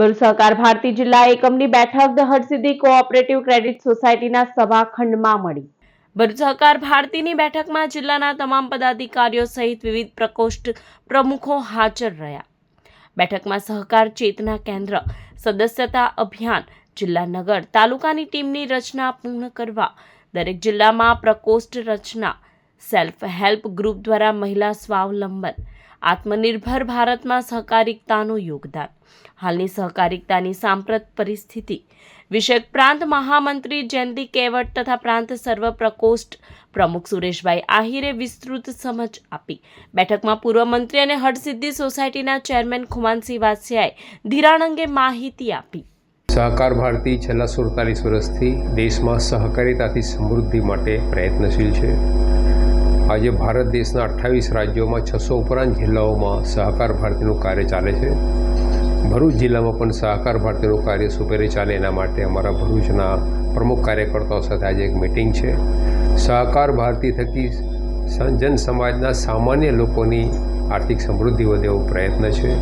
ભરૂચ સહકાર ભારતી જિલ્લા એકમની બેઠક ધ હરસિદ્ધિ કોઓપરેટિવ ક્રેડિટ સોસાયટીના સભાખંડમાં મળી. ભરૂચ સહકાર ભારતીની બેઠકમાં જિલ્લાના તમામ પદાધિકારીઓ સહિત વિવિધ પ્રકોષ્ઠ પ્રમુખો હાજર રહ્યા. બેઠકમાં સહકાર ચેતના કેન્દ્ર, સદસ્યતા અભિયાન, જિલ્લા નગર, તાલુકાની ટીમની રચના પૂર્ણ કરવા, દરેક જિલ્લામાં પ્રકોષ્ઠ રચના સેલ્ફ હેલ્પ ગ્રુપ દ્વારા મહિલા સ્વાવલંબન, આત્મનિર્ભર ભારતમાં સહકારિકતાનું યોગદાન, હાલની સહકારિકતાની સાંપ્રત પરિસ્થિતિ, વિષયક પ્રાંત મહામંત્રી જયંતિ કેવટ તથા પ્રાંત સર્વ પ્રકોષ્ઠ પ્રમુખ સુરેશભાઈ આહિરે વિસ્તૃત સમજ આપી. બેઠકમાં પૂર્વ મંત્રી અને હડસિદ્ધિ સોસાયટીના ચેરમેન ખુમાનસિંહ વાસિયાએ ધિરાણ અંગે માહિતી આપી. સહકાર ભારતી છેલ્લા સુડતાલીસ વર્ષથી દેશમાં સહકારિતાથી સમૃદ્ધિ માટે પ્રયત્નશીલ છે. આજે ભારત દેશના અઠ્ઠાવીસ રાજ્યોમાં છસો ઉપરાંત જિલ્લાઓમાં સહકાર ભારતીનું કાર્ય ચાલે છે. ભરૂચ જિલ્લામાં પણ સહકાર ભારતીનું કાર્ય સુપેરે ચાલે એના માટે અમારા ભરૂચના પ્રમુખ કાર્યકર્તાઓ સાથે આજે એક મિટિંગ છે. સહકાર ભારતી થકી જન સમાજના સામાન્ય લોકોની આર્થિક સમૃદ્ધિ વધે એવો પ્રયત્ન છે.